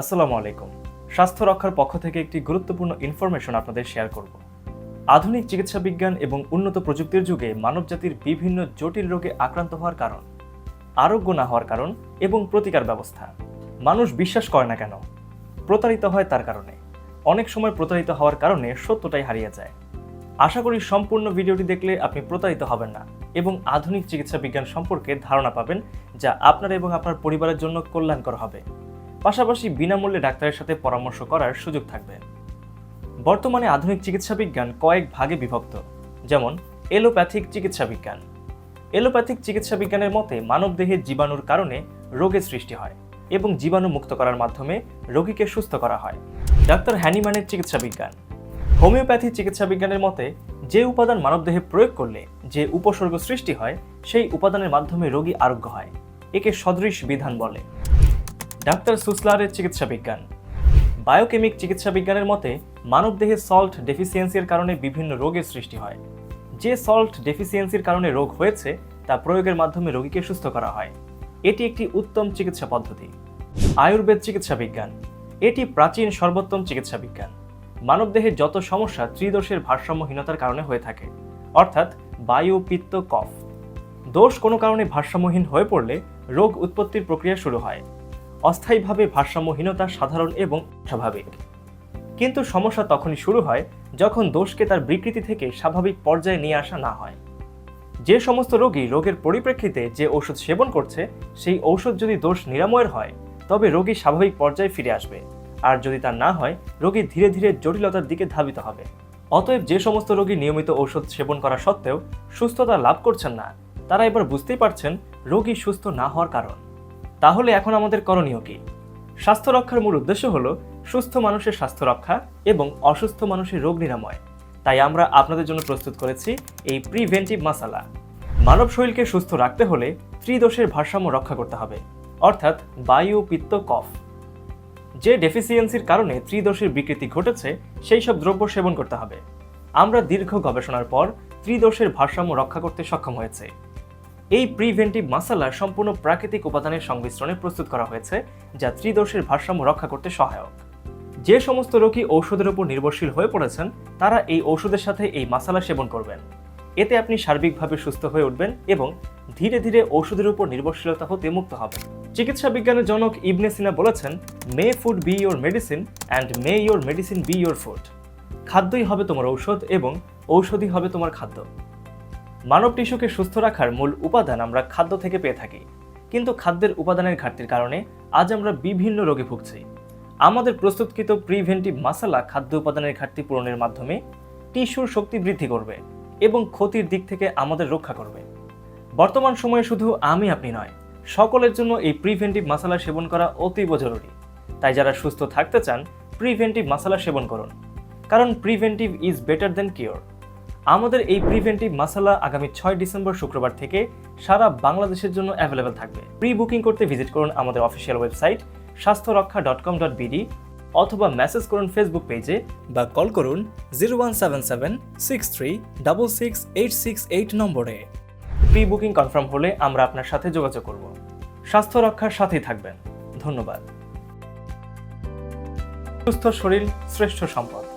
আসসালামু আলাইকুম। স্বাস্থ্য রক্ষার পক্ষ থেকে একটি গুরুত্বপূর্ণ ইনফরমেশন আপনাদের শেয়ার করব। আধুনিক চিকিৎসা বিজ্ঞান এবং উন্নত প্রযুক্তির যুগে মানবজাতির বিভিন্ন জটিল রোগে আক্রান্ত হওয়ার কারণ, আরোগ্য না হওয়ার কারণ এবং প্রতিকার ব্যবস্থা। মানুষ বিশ্বাস করে না কেন? প্রতারিত হয় তার কারণে। অনেক সময় প্রতারিত হওয়ার কারণে সত্যটাই হারিয়ে যায়। আশা করি সম্পূর্ণ ভিডিওটি দেখলে আপনি প্রতারিত হবেন না এবং আধুনিক চিকিৎসা বিজ্ঞান সম্পর্কে ধারণা পাবেন যা আপনার এবং আপনার পরিবারের জন্য কল্যাণকর হবে। পাশাপাশি বিনামূল্যে ডাক্তারের সাথে পরামর্শ করার সুযোগ থাকবে। বর্তমানে আধুনিক চিকিৎসা বিজ্ঞান কয়েক ভাগে বিভক্ত, যেমন এলোপ্যাথিক চিকিৎসা বিজ্ঞান। এলোপ্যাথিক চিকিৎসা বিজ্ঞানের মতে মানবদেহে জীবাণুর কারণে রোগের সৃষ্টি হয় এবং জীবাণু মুক্ত করার মাধ্যমে রোগীকে সুস্থ করা হয়। ডাক্তার হ্যানিম্যানের চিকিৎসা বিজ্ঞান। হোমিওপ্যাথি চিকিৎসা বিজ্ঞানের মতে যে উপাদান মানবদেহে প্রয়োগ করলে যে উপসর্গ সৃষ্টি হয়, সেই উপাদানের মাধ্যমে রোগী আরোগ্য হয়। একে সদৃশ বিধান বলে। ডাক্তার সুসলারের চিকিৎসা বিজ্ঞান বায়োকেমিক চিকিৎসা বিজ্ঞানের মতে, মানবদেহে সল্ট ডেফিসিয়েন্সির কারণে বিভিন্ন রোগের সৃষ্টি হয়। যে সল্ট ডেফিসিয়েন্সির কারণে রোগ হয়েছে, তা প্রয়োগের মাধ্যমে রোগীকে সুস্থ করা হয়। এটি একটি উত্তম চিকিৎসা পদ্ধতি। আয়ুর্বেদ চিকিৎসা বিজ্ঞান এটি প্রাচীন সর্বোত্তম চিকিৎসা বিজ্ঞান মানবদেহে যত সমস্যা, ত্রিদোষের ভারসাম্যহীনতার কারণে হয়ে থাকে। অর্থাৎ, বায়ু, পিত্ত, কফ। দোষ কোনো কারণে ভারসাম্যহীন হয়ে পড়লে, রোগ উৎপত্তির প্রক্রিয়া শুরু হয়। অস্থায়ীভাবে ভারসাম্যহীনতা সাধারণ এবং স্বাভাবিক। কিন্তু সমস্যা তখনই শুরু হয় যখন দোষকে তার বিকৃতি থেকে স্বাভাবিক পর্যায়ে নিয়ে আসা না হয়। যে সমস্ত রোগী রোগের পরিপ্রেক্ষিতে যে ঔষধ সেবন করছে, সেই ঔষধ যদি দোষ নিরাময়ের হয়, তবে রোগী স্বাভাবিক পর্যায়ে ফিরে আসবে। আর যদি তা না হয়, রোগী ধীরে ধীরে জটিলতার দিকে ধাবিত হবে। অতএব যে সমস্ত রোগী নিয়মিত ঔষধ সেবন করা সত্ত্বেও সুস্থতা লাভ করছেন না, তারা এবার বুঝতেই পারছেন রোগী সুস্থ না হওয়ার কারণ। তাহলে এখন আমাদের করণীয় কি? স্বাস্থ্য রক্ষার মূল উদ্দেশ্য হল সুস্থ মানুষের স্বাস্থ্য রক্ষা এবং অসুস্থ মানুষের রোগ নিরাময়। তাই আমরা আপনাদের জন্য প্রস্তুত করেছি এই প্রিভেন্টিভ মাসালা মানব শরীরকে সুস্থ রাখতে হলে ত্রিদোষের ভারসাম্য রক্ষা করতে হবে, অর্থাৎ বায়ু, পিত্ত, কফ। যে ডেফিসিয়েন্সির কারণে ত্রিদোষের বিকৃতি ঘটেছে, সেই সব দ্রব্য সেবন করতে হবে। আমরা দীর্ঘ গবেষণার পর ত্রিদোষের ভারসাম্য রক্ষা করতে সক্ষম হয়েছে। এই প্রিভেন্টিভ মাসালা সম্পূর্ণ প্রাকৃতিক উপাদানের সংমিশ্রণে প্রস্তুত করা হয়েছে, যা ত্রিদোষের ভারসাম্য রক্ষা করতে সহায়ক। যে সমস্ত রোগী ঔষধের উপর নির্ভরশীল হয়ে পড়েছেন, তারা এই ঔষধের সাথে এই মাসালা সেবন করবেন। এতে আপনি সার্বিকভাবে সুস্থ হয়ে উঠবেন এবং ধীরে ধীরে ঔষধের উপর নির্ভরশীলতা হতে মুক্ত হবেন। চিকিৎসা বিজ্ঞানের জনক ইবনে সিনা বলেছেন, may food be your medicine and may your medicine be your food. খাদ্যই হবে তোমার ঔষধ এবং ঔষধই হবে তোমার খাদ্য। মানব টিস্যুকে সুস্থ রাখার মূল উপাদান আমরা খাদ্য থেকে পেয়ে থাকি। কিন্তু খাদ্যের উপাদানের ঘাটতির কারণে আজ আমরা বিভিন্ন রোগে ভুগছি। আমাদের প্রস্তুতকৃত প্রিভেন্টিভ মাসালা খাদ্য উপাদানের ঘাটতি পূরণের মাধ্যমে টিস্যুর শক্তি বৃদ্ধি করবে এবং ক্ষতির দিক থেকে আমাদের রক্ষা করবে। বর্তমান সময়ে শুধু আমি আপনি নয়, সকলের জন্য এই প্রিভেন্টিভ মাসালা সেবন করা অতীব জরুরি। তাই যারা সুস্থ থাকতে চান, প্রিভেন্টিভ মাসালা সেবন করুন। কারণ preventive is better than cure. আমাদের এই প্রিভেন্টিভ মাসালা আগামী ছয় ডিসেম্বর শুক্রবার থেকে সারা বাংলাদেশের জন্য অ্যাভেলেবেল থাকবে। প্রি বুকিং করতে ভিজিট করুন আমাদের official website Swasthya Raksha dot com dot BD অথবা মেসেজ করুন ফেসবুক পেজে বা কল করুন zero one seven seven six three double six eight six eight নম্বরে। প্রি বুকিং কনফার্ম হলে আমরা আপনার সাথে যোগাযোগ করব। স্বাস্থ্য রক্ষার সাথেই থাকবেন। ধন্যবাদ। সুস্থ শরীর, শ্রেষ্ঠ সম্পদ।